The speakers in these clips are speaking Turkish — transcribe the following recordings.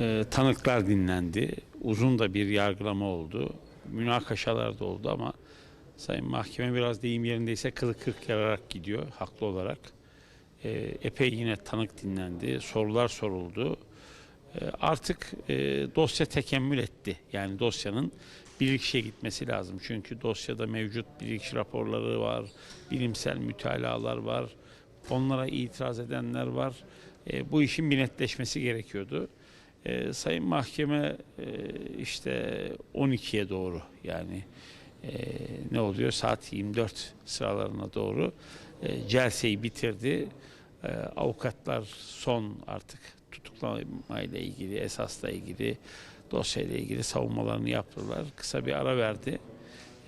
Ee, tanıklar dinlendi. Uzun da bir yargılama oldu. Münakaşalar da oldu ama Sayın Mahkeme biraz deyim yerindeyse kılı kırk yararak gidiyor haklı olarak. Ee, epey yine tanık dinlendi. Sorular soruldu. Ee, artık e, dosya tekemmül etti. Yani dosyanın bilirkişe gitmesi lazım. Çünkü dosyada mevcut bilirkişi raporları var, bilimsel mütalalar var, onlara itiraz edenler var. E, bu işin bir netleşmesi gerekiyordu. E, Sayın Mahkeme işte 12'ye doğru yani ne oluyor saat 24 sıralarına doğru celseyi bitirdi. Avukatlar son artık tutuklama ile ilgili, esasla ilgili, dosyayla ilgili savunmalarını yaptılar. Kısa bir ara verdi.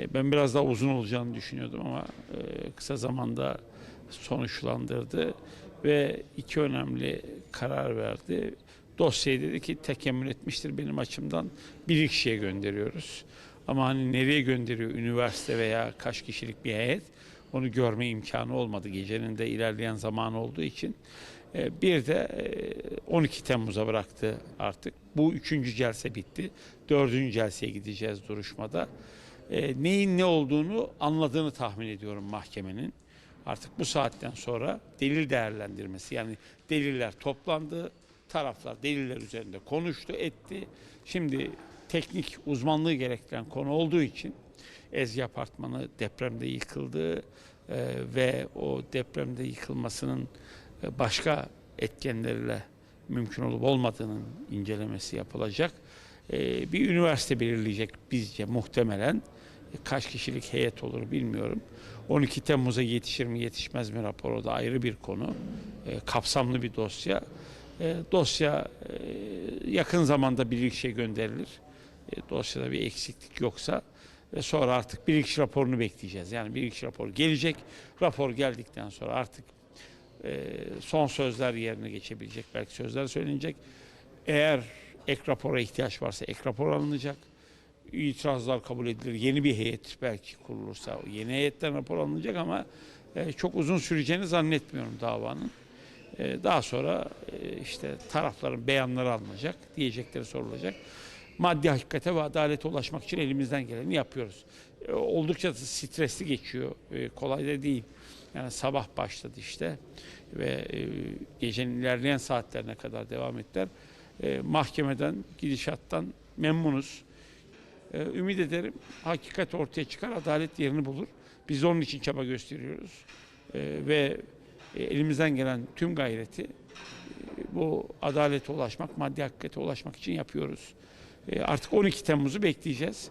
E, ben biraz daha uzun olacağını düşünüyordum ama e, kısa zamanda sonuçlandırdı ve iki önemli karar verdi. Dosyayı dedi ki tekemmül etmiştir benim açımdan bir kişiye gönderiyoruz. Ama hani nereye gönderiyor üniversite veya kaç kişilik bir heyet onu görme imkanı olmadı gecenin de ilerleyen zaman olduğu için. E, Bir de e, 12 Temmuz'a bıraktı artık. Bu üçüncü celse bitti. Dördüncü celseye gideceğiz duruşmada. E, Neyin ne olduğunu anladığını tahmin ediyorum mahkemenin. Artık bu saatten sonra delil değerlendirmesi yani deliller toplandı, taraflar deliller üzerinde konuştu, etti. Şimdi teknik uzmanlığı gerektiren konu olduğu için Ezgi Apartmanı depremde yıkıldı e, ve o depremde yıkılmasının e, başka etkenlerle mümkün olup olmadığının incelemesi yapılacak. E, bir üniversite belirleyecek bizce muhtemelen. E, Kaç kişilik heyet olur bilmiyorum. 12 Temmuz'a yetişir mi yetişmez mi raporu da ayrı bir konu. E, kapsamlı bir dosya. E, dosya e, yakın zamanda bilirkişe gönderilir. E, dosyada bir eksiklik yoksa ve sonra artık bilirkişi raporunu bekleyeceğiz. Yani bilirkişi raporu gelecek. Rapor geldikten sonra artık e, son sözler yerine geçebilecek. Belki sözler söylenecek. Eğer ek rapora ihtiyaç varsa ek rapor alınacak. İtirazlar kabul edilir. Yeni bir heyet belki kurulursa yeni heyetten rapor alınacak ama e, çok uzun süreceğini zannetmiyorum davanın. E, daha sonra e, işte tarafların beyanları alınacak, diyecekleri sorulacak. Maddi hakikate ve adalete ulaşmak için elimizden geleni yapıyoruz. E, oldukça da stresli geçiyor, e, kolay da değil. Yani sabah başladı işte ve e, gecenin ilerleyen saatlerine kadar devam ettiler. E, mahkemeden, gidişattan memnunuz. E, ümit ederim hakikat ortaya çıkar, adalet yerini bulur. Biz onun için çaba gösteriyoruz. E, ve e, elimizden gelen tüm gayreti e, bu adalete ulaşmak, maddi hakikate ulaşmak için yapıyoruz. E, artık 12 Temmuz'u bekleyeceğiz.